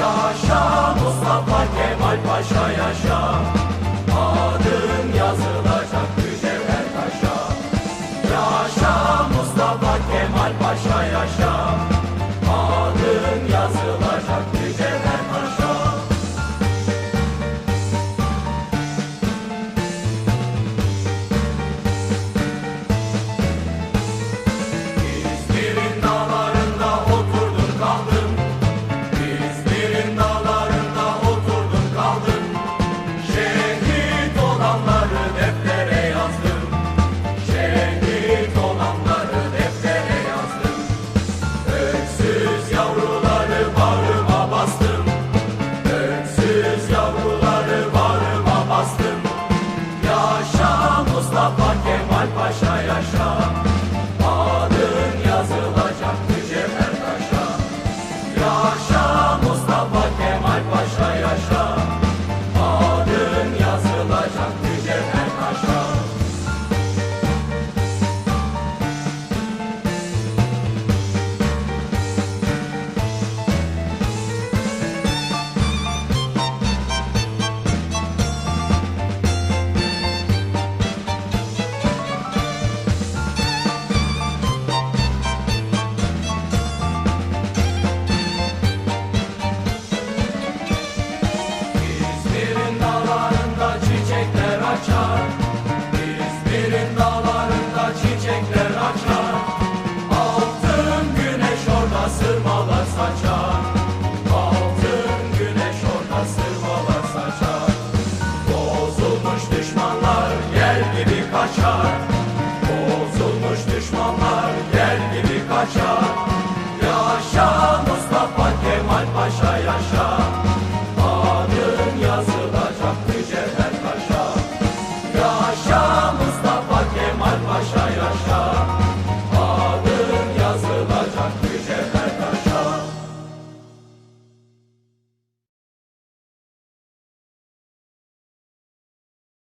Yaşa Mustafa Kemal Paşa yaşa Paşa yaşa Paşa